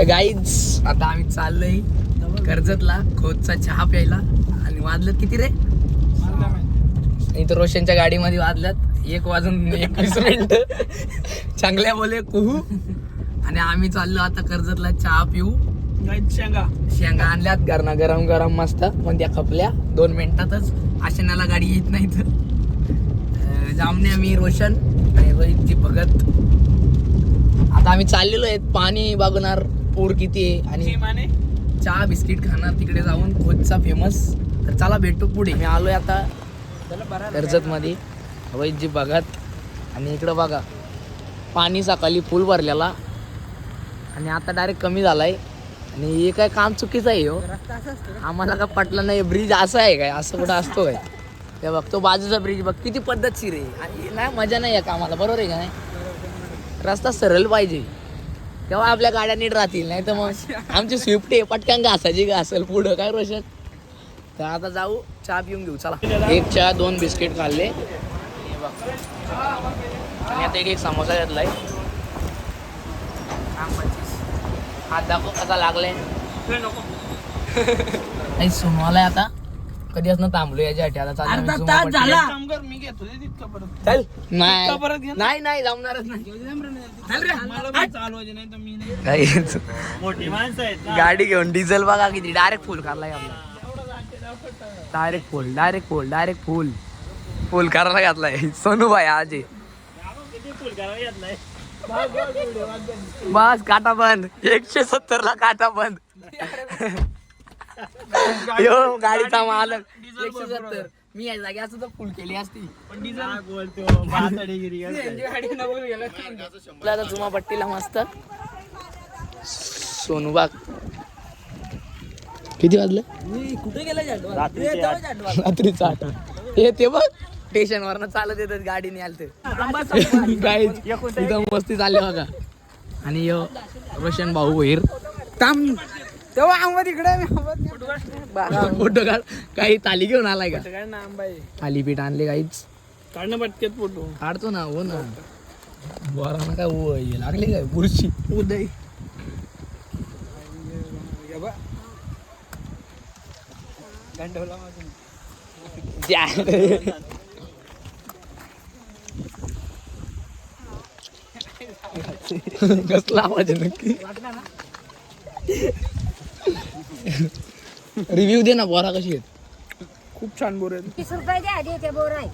तर गाईज आता आम्ही चाललोय कर्जतला खोदचा चहा प्यायला. आणि वाजलं किती रे? इथं रोशनच्या गाडीमध्ये वाजल्यात. एक वाजून एकवीस मिनिट. चांगल्या बोले कुहू. आणि आम्ही चाललो आता कर्जतला चहा पिऊ. शेंगा. शेंगा आणल्यात. गरमा गरम गरम मस्त. पण त्या खपल्या? दोन मिनिटातच. आशनाला गाडी येत नाही तर. जामने मी रोशन आणि रोहितजी भगत आता आम्ही चाललेलो आहेत. पाणी बघणार पूर किती आहे आणि माने चहा बिस्किट खाणार तिकडे जाऊन खोदचा फेमस. तर चला भेटू पुढे. मी आलोय आता कर्जत मध्ये रोहितजी भगत आणि इकडं बघा पाणी सकाळी फुल भरलेला. आणि आता डायरेक्ट कमी झालाय. आणि हे काय काम चुकीचं आहे हो? आम्हाला का पटलं नाही ब्रिज असं आहे काय? असं कुठं असतो काय? ते बघ तो बाजूचा ब्रिज बघ किती पद्धतशीर आहे. आणि नाही मजा नाही आहे कामाला बरोबर आहे का नाही? रस्ता सरळ पाहिजे. तेव्हा आपल्या गाड्या नीट राहतील नाही तर मग आमची स्विफ्ट आहे पटकन घासायची का असेल पुढं काय रोशन तर आता जाऊ चहा पिऊन घेऊ चला. एक चहा दोन बिस्किट खाल्ले. आणि आता एक एक समोसा घेतलाय. हात दाखव कसा लागलाय. नाही सोनवालाय आता. कधी असं थांबलो आम्ही अर्धा तास. झाला. काम कर मी घेतो ते तितकं परत. चल. इतका परत घे नाही ना. नाही नाही जमणारच नाही. चल रे. मला पण चालवायचे नाही तर मी नाही. मोठी माणसं आहेत ना. गाडी घेऊन डिझेल बघा किती. डायरेक्ट फुल करलाय आपला. Direct full direct full direct full. Full करायला घातलाय. सोनू भाई आजी किती फुल करावं येत नाही बस काटा बंद. एकशे सत्तर ला काटा बंद. यो गाडीचा मालक एकशे सत्तर. मी या जागी असं तर फुल केली असती. पण डिझेल बोलतो आता जुमा पट्टीला मस्त. सोनूबाग. किती वाजले? कुठे गेला रात्रीचे आठ. हे ते बघ. स्टेशन वरनं चालत येतात गाडीने आलते काय इथं मस्ती चालली बघा. आणि यो रोशन भाऊ भैर थांब. तेव्हा आंबा तिकडे फोटो काढ. काही ताली घेऊन आलाय का? काय ना आंबाई थालीपीठ आणले काहीच. काढणं पटकेत फोटो. काढतो ना हो ना. बरा ना काय ओ हे लागले काय? बुरशी. उदय. कसला आवाज नक्की? रिव्ह्यू दे ना बोरा कशी आहेत? खूप छान बोर आहेत. तीस रुपये द्या आधी ते बोर आहे.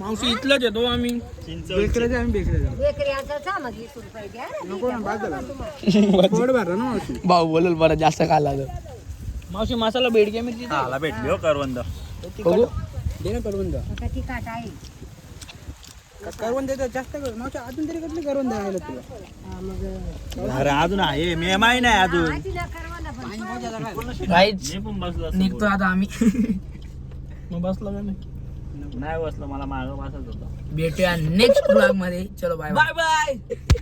मावशी इथलंच येतो आम्ही. बेकऱ्याचे आम्ही बेकऱ्याचे बेकरी आता मग वीस रुपये द्या. रे. पोट भरलं ना मावशी. भाऊ बोलल बरं जास्त खाल्ला तर मावशी मसाला बेडके मिरची दे. आला भेटली हो करवंद. बघू. दे ना करवंद. आता आहे. करवंद देतात जास्त कर. मावशी अजून तरी कसली करवंद राहिलं तुला? हा, मग अरे अजून आहे. मी माही नाही अजून हा, तिला करवा ना पण. काहीच मी पण बसलो निघतो आता आम्ही. मग बसला का नाही? नाही बसलो मला मागं बसत होतं. भेटूया नेक्स्ट ब्लॉगमध्ये. चलो बाय बाय बाय बाय